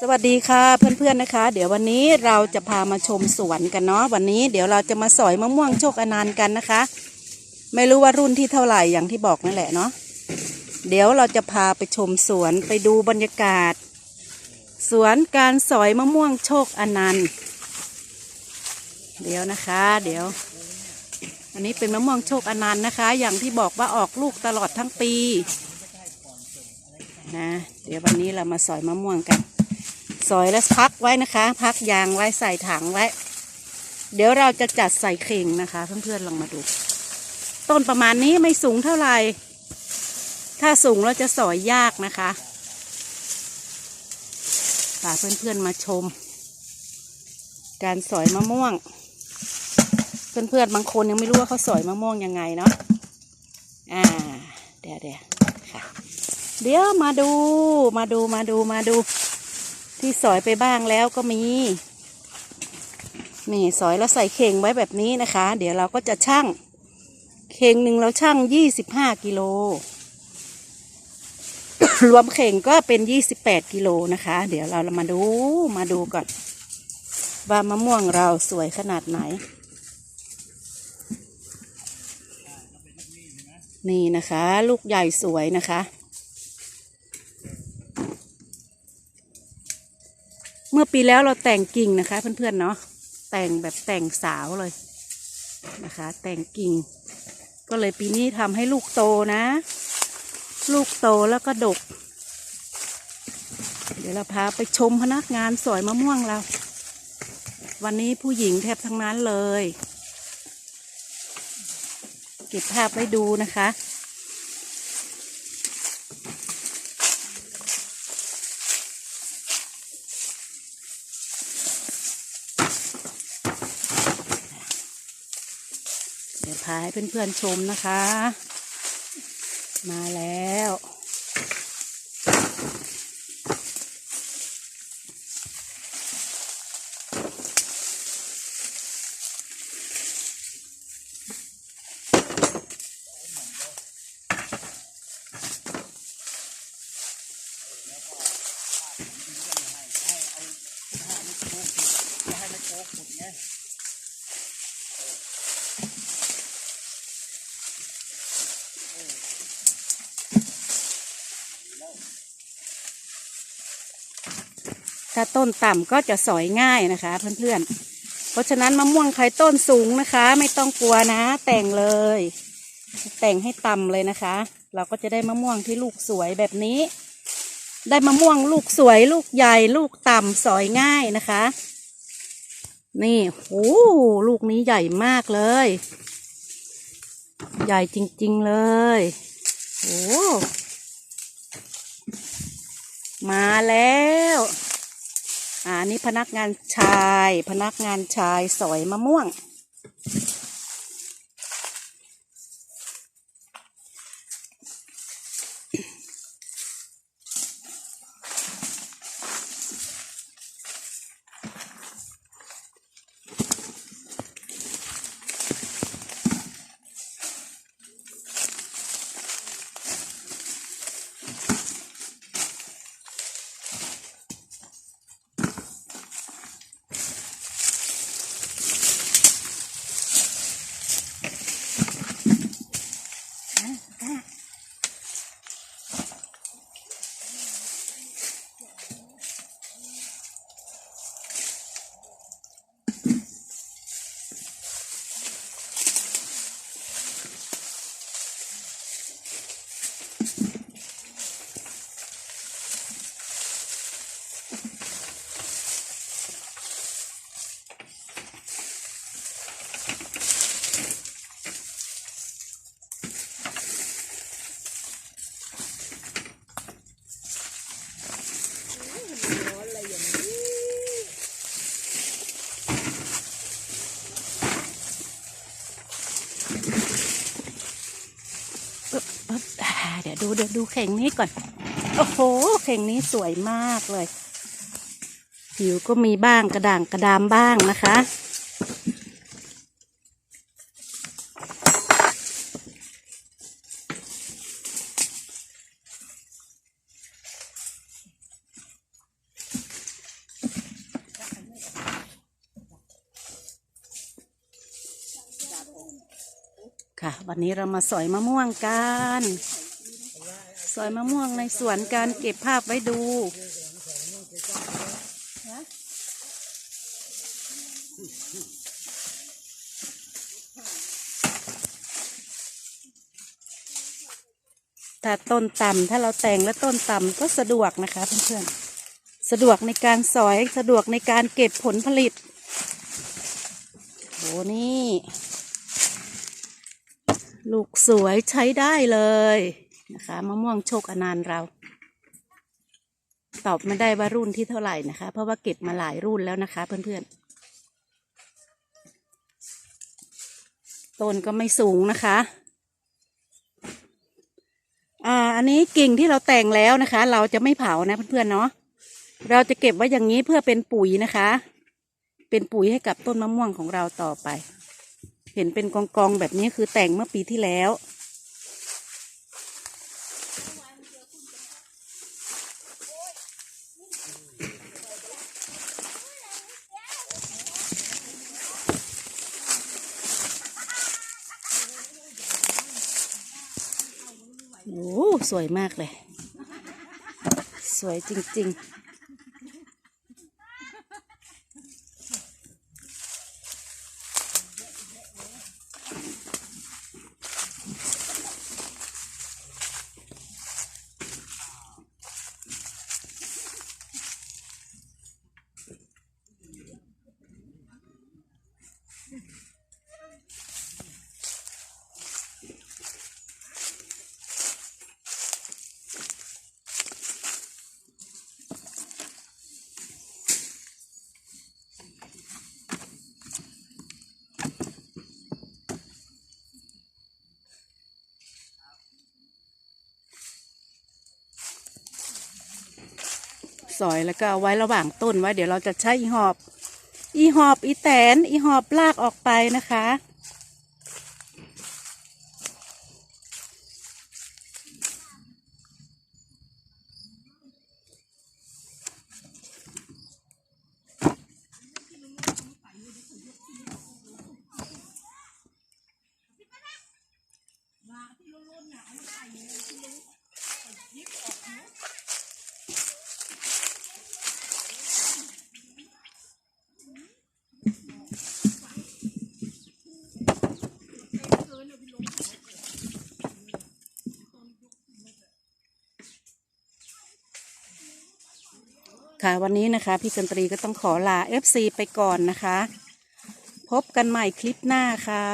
สวัสดีค่ะเพื่อนๆนะคะ เดี๋ยววันนี้เราจะพามาชมสวนกันเนาะวันนี้เดี๋ยวเราจะมาสอยมะม่วงโชคอนันต์กันนะคะ ไม่รู้ว่ารุ่นที่เท่าไหร่อย่างที่บอกนั่นแหละเนาะเดี๋ยวเราจะพาไปชมสวนไปดูบรรยากาศ สวนการสอยมะม่วงโชคอนันต์เดี๋ยวนะคะ เดี๋ยว อันนี้เป็นมะม่วงโชคอนันต์นะคะ อย่างที่บอกว่าออกลูกตลอดทั้งปีนะเดี๋ยววันนี้เรามาสอยมะม่วงกัน สอยแล้วพักไว้นะคะ พักยางไว้ใส่ถังไว้ เดี๋ยวเราจะจัดใส่เข่งนะคะ เพื่อนๆลองมาดู ต้นประมาณนี้ไม่สูงเท่าไหร่ ถ้าสูงเราจะสอยยากนะคะพาเพื่อนๆมาชม การสอยมะม่วง เพื่อนๆบางคนยังไม่รู้ว่าเขาสอยมะม่วงยังไงเนาะอ่าเดี๋ยวเดี๋ยวค่ะเดี๋ยวมาดูมาดูมาดูมาดู ที่สอยไปบ้างแล้วก็มี นี่สอยแล้วใส่เข่งไว้แบบนี้นะคะ เดี๋ยวเราก็จะชั่ง เข่งหนึ่งเราชั่งยี่สิบห้ากิโล รวมเข่งก็เป็นยี่สิบแปดกิโลนะคะ เดี๋ยวเรามาดูมาดูก่อน ว่ามะม่วงเราสวยขนาดไหน นี่นะคะ ลูกใหญ่สวยนะคะ เมื่อปีแล้วเราแต่งกิ่งนะคะ เพื่อนๆเนาะแต่งแบบแต่งสาวเลยนะคะ แต่งกิ่ง ก็เลยปีนี้ทำให้ลูกโตนะ ลูกโตแล้วก็ดก เดี๋ยวเราพาไปชมพนักงานสอยมะม่วงเรา วันนี้ผู้หญิงแทบทั้งนั้นเลย เก็บภาพไว้ดูนะคะ เดี๋ยวพาให้เพื่อนๆชมนะคะ มาแล้ว ถ้าต้นต่ำก็จะสอยง่ายนะคะ เพื่อนๆ เพราะฉะนั้นมะม่วงใครต้นสูงนะคะ ไม่ต้องกลัวนะ แต่งเลย แต่งให้ต่ำเลยนะคะ เราก็จะได้มะม่วงที่ลูกสวยแบบนี้ ได้มะม่วงลูกสวย ลูกใหญ่ ลูกต่ำสอยง่ายนะคะ นี่โอ้ลูกนี้ใหญ่มากเลย ใหญ่จริง ๆเลยโอ้มาแล้ว อ่านี่พนักงานชาย พนักงานชายสอยมะม่วง เดี๋ยวดูเดี๋ยวดูเข่งนี้ก่อน โอ้โห เข่งนี้สวยมากเลย ผิวก็มีบ้างกระด่างกระดามบ้างนะคะ ค่ะ วันนี้เรามาสอยมะม่วงกัน สอยมะม่วงในสวนการเก็บภาพไว้ดูถ้าต้นต่ำถ้าเราแต่งแล้วต้นต่ำก็สะดวกนะคะเพื่อนๆ สะดวกในการสอยสะดวกในการเก็บผลผลิตโหนี่ ลูกสวยใช้ได้เลย นะคะมะม่วงโชคอนันต์เรา ตอบไม่ได้ว่ารุ่นที่เท่าไหร่นะคะ เพราะว่าเก็บมาหลายรุ่นแล้วนะคะ เพื่อนๆต้นก็ไม่สูงนะคะอ่าอันนี้กิ่งที่เราแต่งแล้วนะคะ เราจะไม่เผานะเพื่อนๆเนาะเราจะเก็บไว้อย่างนี้เพื่อเป็นปุ๋ยนะคะ เป็นปุ๋ยให้กับต้นมะม่วงของเราต่อไป เห็นเป็นกองกองๆแบบนี้คือแต่งเมื่อปีที่แล้ว โอ้สวยมากเลย สวยจริง ๆ สอยแล้วก็เอาไว้ระหว่างต้นไว้เดี๋ยวเราจะใช้อีหอบ อีหอบอีแตนอีหอบลากออกไปนะคะ ค่ะวันนี้นะคะ พี่กันตรีก็ต้องขอลา FC ไปก่อนนะคะ พบกันใหม่คลิปหน้าค่ะ